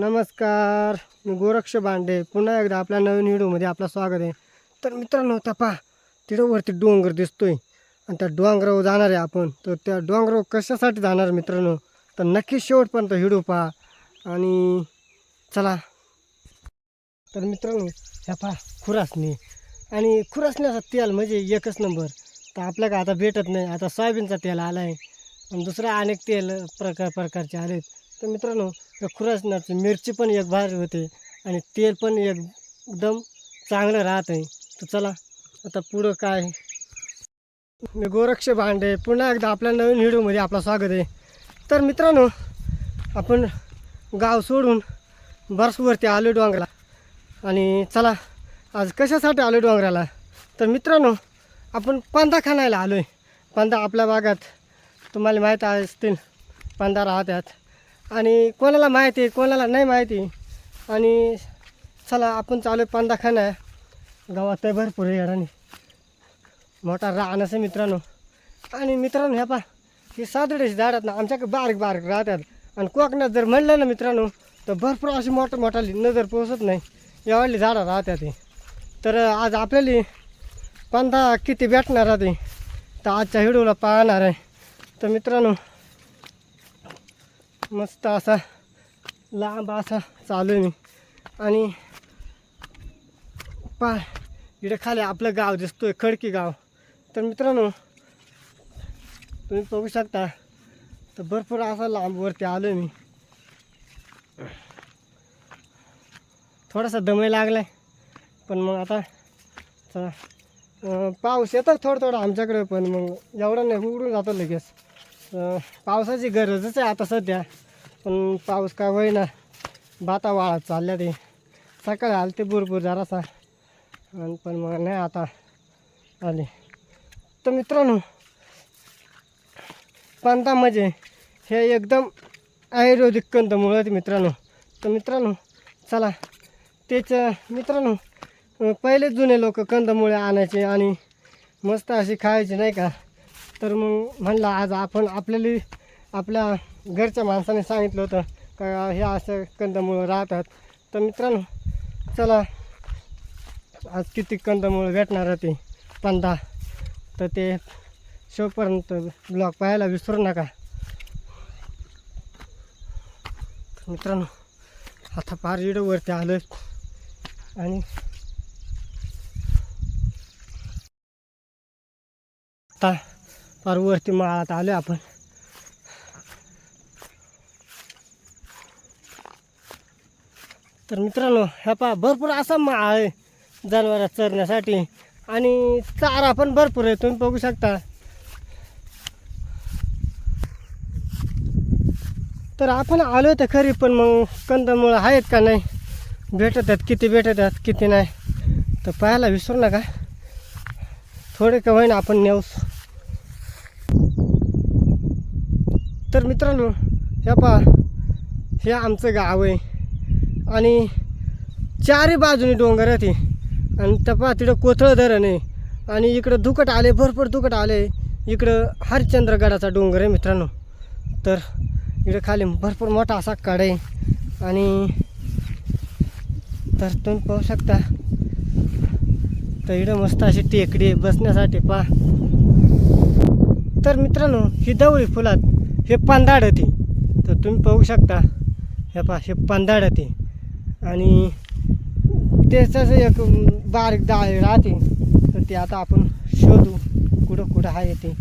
नमस्कार. मी गोरक्ष बांडे पुन्हा एकदा आपल्या नवीन व्हिडिओमध्ये आपलं स्वागत आहे. तर मित्रांनो आता पहा तिथं वरती डोंगर दिसतोय. आणि त्या डोंगरावर जाणार आहे आपण. तर त्या डोंगरावर कशासाठी जाणार मित्रांनो? तर नक्की शेवटपर्यंत व्हिडिओ पहा. आणि चला. तर मित्रांनो ह्या पहा खुरासणी. आणि खुरासण्याचा तेल म्हणजे एकच नंबर. तर आपल्याला आता भेटत नाही. आता सोयाबीनचा तेल आला आहे आणि दुसरा अनेक तेल प्रकार प्रकारचे आलेत. तर मित्रांनो त्या खुरासण्याची मिरची पण एक भारी होते आणि तेल पण एक एकदम चांगलं राहत आहे तर चला आता पुढं काय? मी गोरक्ष भांडे पुन्हा एकदा आपल्या नवीन व्हिडिओमध्ये आपलं स्वागत आहे. तर मित्रांनो आपण गाव सोडून बर्फवरती आलो डोंगराला. आणि चला आज कशासाठी आलो डोंगराला? तर मित्रांनो आपण पांदा खाणायला आलो आहे पांदा आपल्या भागात तुम्हाला माहीत असतील पांदा राहतात. आणि कोणाला माहिती कोणाला नाही माहिती. आणि चला आपण चालू आहे पांदा गावात आहे भरपूर आहे मोठा रान असं मित्रांनो. आणि मित्रांनो ह्या पा ही सादडेची झाडात ना आमच्याकडे बारीक बारीक राहतात. आणि कोकणात जर म्हणलं ना मित्रांनो तर भरपूर अशी मोठं मोठाली नजर पोचत नाही. एवढली झाडं राहतात ते तर आज आपल्याला पंधा किती भेटणार आहे? ते तर आजच्या हिडूला पाहणार आहे. तर मित्रांनो मस्त असा लांब असा चालू आहे मी. आणि पा इकडे खाली आपलं गाव दिसतोय खडकी गाव. तर मित्रांनो तुम्ही बघू शकता तर भरपूर असा लांबवरती आलो आहे मी. थोडासा दमय लागला आहे पण मग आता चला. पाऊस येतो थोडं थोडं आमच्याकडे पण मग एवढं नाही उघडून जातो लगेच. पावसाची गरजच आहे आता सध्या. पण पाऊस काय होईना. भाता वाळत चालल्या ते. सकाळी आले ते भरपूर जरासा. आणि पण मग नाही आता आले. तर मित्रांनो पांता म्हणजे हे एकदम आयुर्वेदिक कंदमुळं आहेत मित्रांनो. तर मित्रांनो चला. तेच मित्रांनो पहिले जुने लोक कंदमुळे आणायचे आणि मस्त अशी खायची नाही का? तर मग म्हणलं आज आपण आपल्याला आपल्या घरच्या माणसाने सांगितलं होतं का हे असं कंदमुळं राहतात. तर मित्रांनो चला आज किती कंदमुळं भेटणार आहे ते पंधरा. तर ते शेवपर्यंत ब्लॉग पाहायला विसरू नका. मित्रांनो आता फार इडवरती आलो आणि आता फार वरती माळात आलो आपण. तर मित्रांनो ह्या पा भरपूर असा माळ आहे जनावरात चरण्यासाठी. आणि चारा पण भरपूर आहे तुम्ही बघू शकता. तर आपण आलो तर खरी पण मग कंदमुळं आहेत का नाही? भेटत आहेत किती भेटत आहेत किती नाही? तर पाहायला विसरू नका. थोडे का होईना आपण नेऊस. तर मित्रांनो ह्या पा हे आमचं गाव आहे. आणि चारही बाजूने डोंगर आहे ते. आणि त्या पहा तिकडं कोथळ धरण आहे. आणि इकडं दुकट आले भरपूर दुकट आले. इकडं हरिश्चंद्रगडाचा डोंगर आहे मित्रांनो. तर इकडं खाली भरपूर मोठा असा कड आहे. आणि तर तुम्ही पाहू शकता तर इकडं मस्त अशी टेकडी आहे बसण्यासाठी पा तर मित्रांनो ही दवळी फुलात हे पांदाड होती तर तुम्ही पाहू शकता हे पा हे पांदाड होते आणि त्याचं एक बारीक डाळ राहते तर ते आता आपण शोधू कुठं कुठं आहे ते.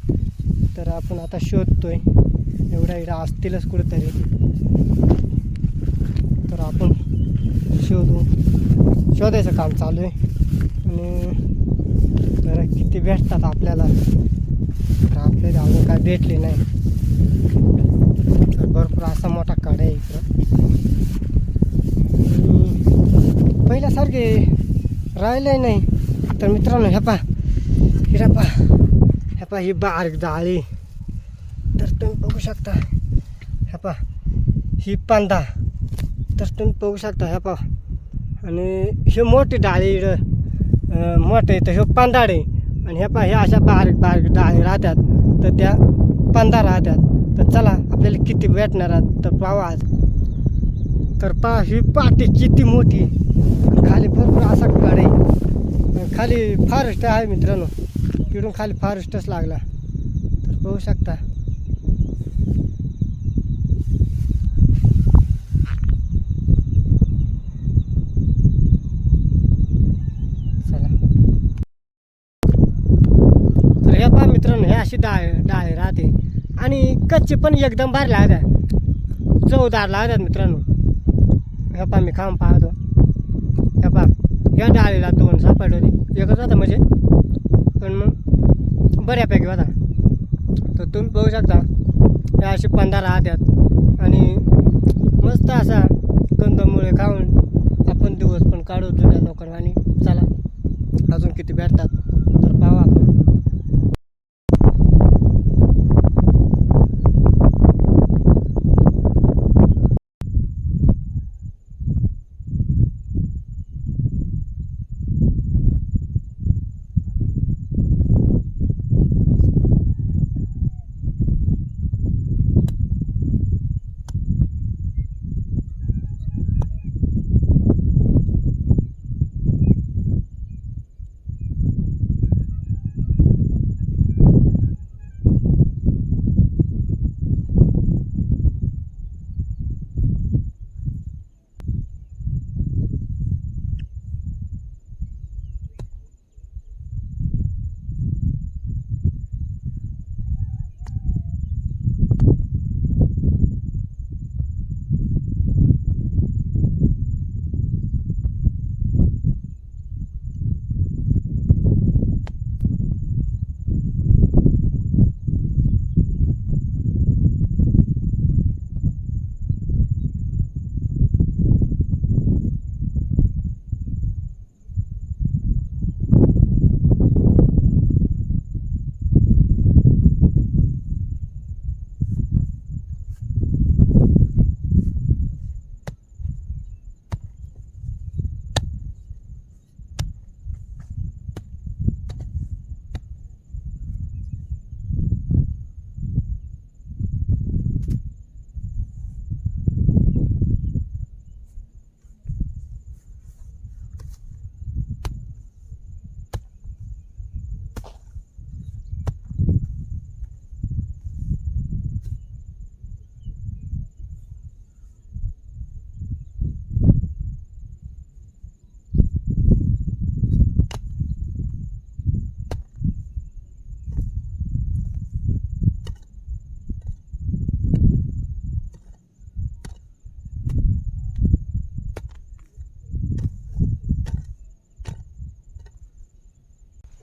तर आपण आता शोधतोय एवढ्या इडा असतीलच कुठंतरी. तर आपण शोधू. शोधायचं काम चालू आहे. आणि जरा किती भेटतात आपल्याला. तर आपल्याला अजून काय भेटले नाही. तर भरपूर असा मोठा काढ आहे इकडं. पहिल्यासारखे राहिले नाही. तर मित्रांनो ह्या पा हिरा पा ह्या पा ही बारीक डाळी तर तुम्ही बघू शकता. ह्या पा ही पांदा तर तुम्ही बघू शकता ह्या पा आणि हे मोठी डाळी इकडं. मोठे तर हे पांदाड आहे. आणि ह्या पा ह्या अशा बारीक बारीक डाळी राहतात. तर त्या पांदा राहतात. तर चला आपल्याला किती भेटणार तर पाहू आज. तर पा ही पाटी किती मोठी खाली भरपूर असा गड आहे. खाली फॉरेस्ट आहे मित्रांनो. तिकडून खाली फॉरेस्टच लागला. तर पाहू शकता चला तर हे पहा मित्रांनो हे अशी डाळ डाळ राहते आणि कच्चे पण एकदम भारी लागतात चवदार लागतात मित्रांनो. हे पहा मी खाऊन पाहतो. हे पहा या डाळीला दोन सापडली एकच होता म्हणजे. पण मग बऱ्यापैकी होता. तर तुम्ही बघू शकता या असे पंधरा राहतात आणि मस्त असा कंदमुळे खाऊन आपण दिवस पण काढू जुन्या लोकांना. आणि चला अजून किती भेटतात?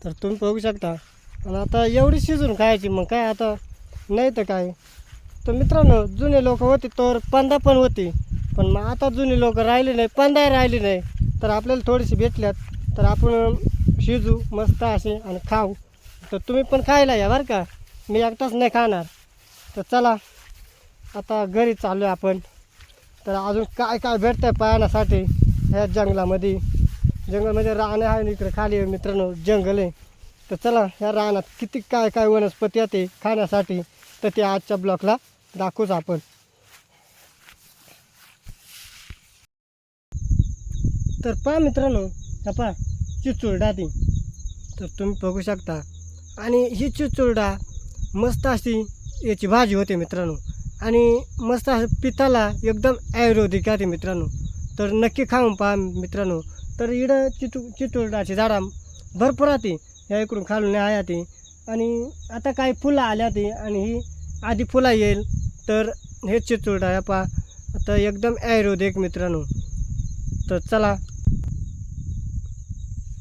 तर तुम्ही बघू शकता. आणि आता एवढी शिजून खायची मग काय आता? नाही तर काय? तर मित्रांनो जुने लोक होते तर पंधा पण होती. पण मग आता जुने लोक राहिले नाही पंधाही राहिले नाही. तर आपल्याला थोडीशी भेटल्यात. तर आपण शिजू मस्त असे आणि खाऊ. तर तुम्ही पण खायला या बरं का? मी एकटाच नाही खाणार. तर चला आता घरी चाललो आहे आपण. तर अजून काय काय भेटतं आहे पाहण्यासाठी ह्या जंगलामध्ये? जंगलमध्ये रान आहे इकडे खाली मित्रांनो जंगल आहे. तर चला ह्या रानात किती काय काय वनस्पती येते खाण्यासाठी तर ते आजच्या ब्लॉकला दाखवूच आपण. तर पहा मित्रांनो हा पहा चिचुरडा ती. तर तुम्ही बघू शकता. आणि ही चिचुरडा मस्त अशी याची भाजी होते मित्रांनो. आणि मस्त असं पिताला एकदम आयुर्वेदिक आहे मित्रांनो. तर नक्की खाऊन पहा मित्रांनो. तर इडं चितू चितुरडाची झाडं भरपूर आती या इकडून खालून आहे ती आणि आता काही फुलं आल्या ती आणि ही आधी फुलं येईल तर हे चितुरडा ह्या पहा. आता एकदम आयुर्वेदिक मित्रांनो. तर चला.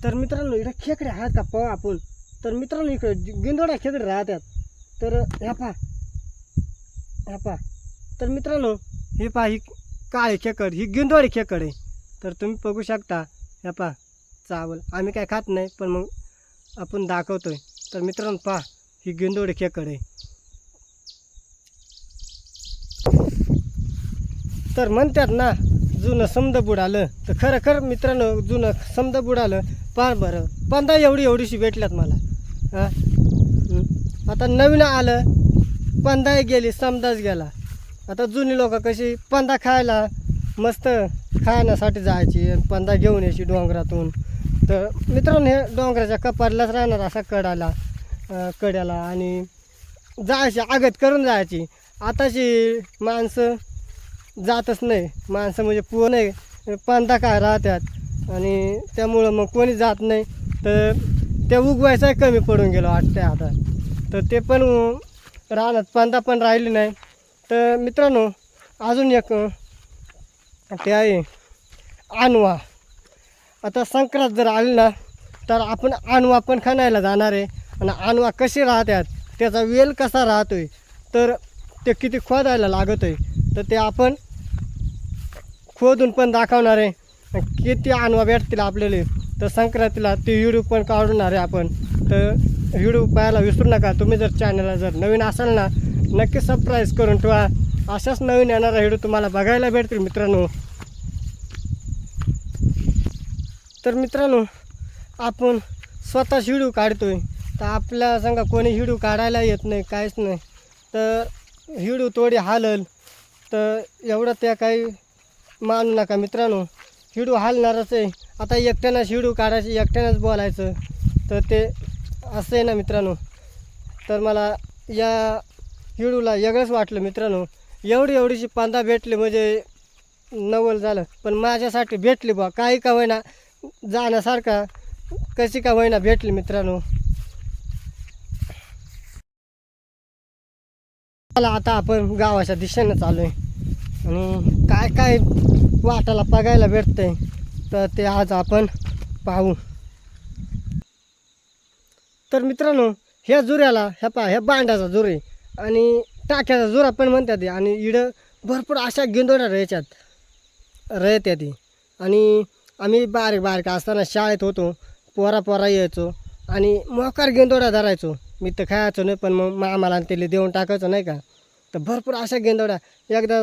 तर मित्रांनो इकडे खेकडे आहेत का पाहू आपण. तर मित्रांनो इकडे गिंदोड्या खेकडे राहतात. तर ह्या पहा. ह्या पहा. तर मित्रांनो हे पहा ही काळे खेकड ही गिंदोळी खेकड आहे. तर तुम्ही बघू शकता. ह्या पहा चावल. आम्ही काय खात नाही पण मग आपण दाखवतो आहे तर मित्रांनो पहा ही गेंदोडी खेकड आहे. तर म्हणतात ना जुनं समद बुडालं तर खरं खरं मित्रांनो जुनं समद बुडालं पार बरं पंधरा एवढी एवढीशी भेटल्यात मला. हां? आता नवीन आलं पंधाही गेली समदाच गेला. आता जुनी लोक कशी पंधा खायला मस्त खाण्यासाठी जायची आणि घेऊन यायची डोंगरातून. तर मित्रांनो हे डोंगराच्या कपारलाच राहणार असा कडाला कड्याला आणि जायची आगत करून जायची. आताची माणसं जातच नाही. माणसं म्हणजे पुढं नाही पंधा काय राहतात आणि त्यामुळं मग कोणी जात नाही. तर ते उगवायचाही कमी पडून गेलो वाटतंय आता. तर ते पण राहणार पंधा पण राहिली नाही. तर मित्रांनो अजून एक ते आहे. आणवा. आता संक्रांत जर आली ना तर आपण आणवा पण खाणायला जाणार आहे. आणि आणवा कसे राहतात त्याचा वेल कसा राहतोय तर ते किती खोदायला लागत आहे तर ते आपण खोदून पण दाखवणार आहे. किती आणवा भेटतील आपल्याला तर संक्रांतीला ते व्हिडिओ पण काढणार आहे आपण. तर व्हिडिओ पाहायला विसरू नका. तुम्ही जर चॅनलला जर नवीन असाल ना नक्की सबस्क्राईब करून ठेवा. अशाच नवीन येणारा व्हिडिओ तुम्हाला बघायला भेटतील मित्रांनो. तर मित्रांनो आपण स्वतःच व्हिडिओ काढतोय. तर आपल्या सांगा कोणी व्हिडिओ काढायला येत नाही काहीच नाही. तर व्हिडिओ थोडी हालल. तर एवढं त्या काही मानू नका मित्रांनो. व्हिडिओ हालणारच आहे. आता एकट्यानंच व्हिडिओ काढायची एकट्यानंच बोलायचं. तर ते असं आहे ना मित्रांनो. तर मला या व्हिडिओला वेगळंच वाटलं मित्रांनो. एवढी एवढीशी पांदा भेटली म्हणजे नवल झालं. पण माझ्यासाठी भेटली बा काही का होईना जाण्यासारखा कशी का होईना भेटली मित्रांनो. चला आता आपण गावाच्या दिशेनं चालू आहे आणि काय काय वाटाला बघायला भेटतंय तर ते आज आपण पाहू. तर मित्रांनो ह्या जुऱ्याला ह्या पा ह्या बांडाचा जुरे. आहे आणि टाक्याचा जुरा पण म्हणतात ते. आणि इडं भरपूर अशा गेंदोड्या राहायच्यात. राहत्या ती. आणि आम्ही बारीक बारीक असताना शाळेत होतो. पोरा पोरा यायचो. आणि मोकार गेंदोड्या धरायचो. मी तर खायचो नाही पण मग मामाला आणि त्याला देऊन टाकायचो नाही का? तर भरपूर अशा गेंदोड्या एकदा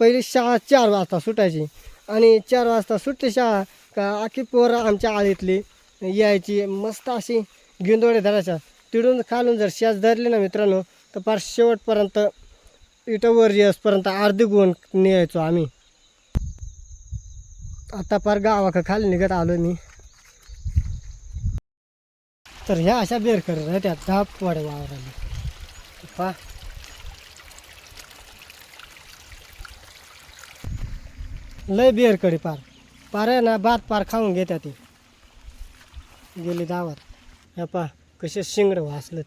पहिली शाळा चार वाजता सुटायची. आणि चार वाजता सुटली शाळा का आखी पोरं आमच्या आळीतली यायची. मस्त अशी गेंदोड्या धरायच्या. तिडून खालून जर शेज धरले ना मित्रांनो तर फार शेवटपर्यंत इटंवर येसपर्यंत अर्धी गुण न्यायचो आम्ही. आता फार गावाकडे खाली निघत आलो मी. तर ह्या अशा बेरकर त्या धाप वाडे वावराने पा लय बेरकडे पार पार आहे ना भात पार खाऊन घेत्या ती. गेली दावात. ह्या पा कसे शिंगड वाचलेत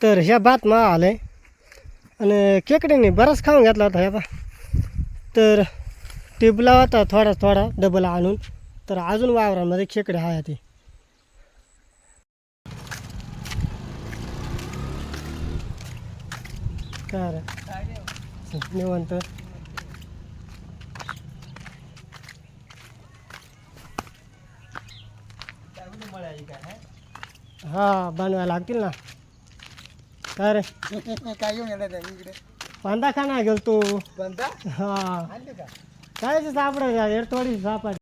तर ह्या भात मा आलंय. आणि खेकड्याने बराच खाऊन घेतला होता ह्या पा तर टिबला होता थोडा थोडा डबल आणून. तर अजून वावरामध्ये खेकडे आहे ते. काय रे? निवंत. हा बनवायला लागतील ना. काय रे काय घेऊन येणार आहे इकडे. पांदा खाना गेल तू बंदा हा. आणले का? काय सापडायचं थोडी सापड.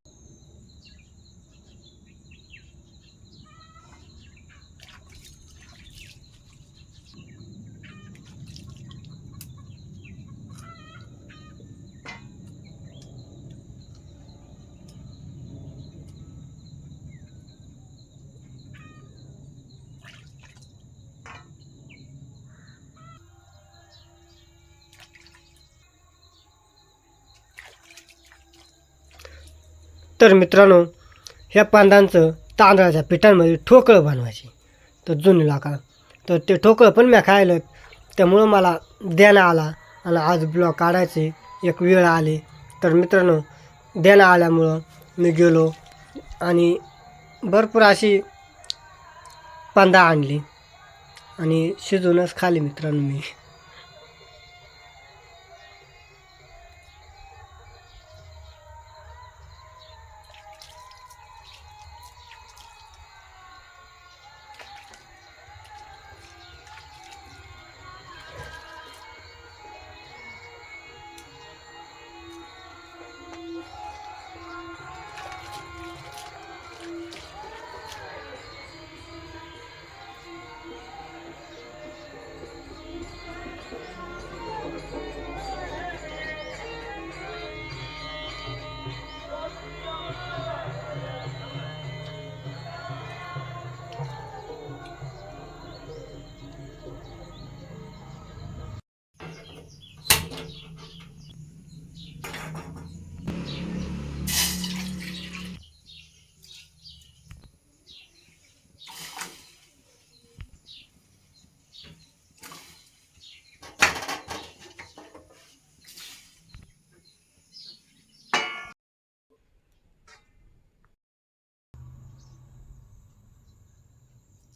तर मित्रांनो ह्या पांदांचं तांदळाच्या पिठांमध्ये ठोकळं बनवायची. तर जुनी लाका तर ते ठोकळं पण मी खायलं त्यामुळं मला देणं आला आणि आज ब्लॉग काढायचे. एक वेळ आली. तर मित्रांनो देणं आल्यामुळं मी गेलो आणि भरपूर अशी पांदा आणली आणि शिजवूनच खाली मित्रांनो मी.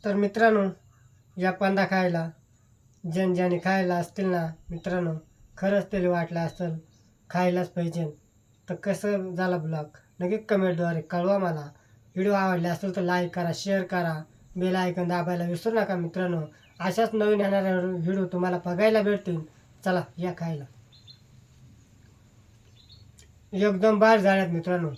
तर मित्रांनो या कांदा खायला ज्यान ज्याने खायला असतील ना मित्रांनो खरंच त्याला वाटलं असेल खायलाच पाहिजे. तर कसं झाला ब्लॉग? नक्कीच कमेंटद्वारे कळवा मला. व्हिडिओ आवडले असेल तर लाईक करा शेअर करा. बेल ऐकून दाबायला विसरू नका मित्रांनो. अशाच नवीन येणाऱ्या व्हिडिओ तुम्हाला बघायला भेटतील. चला या खायला. एकदम बाहेर झाल्यात मित्रांनो.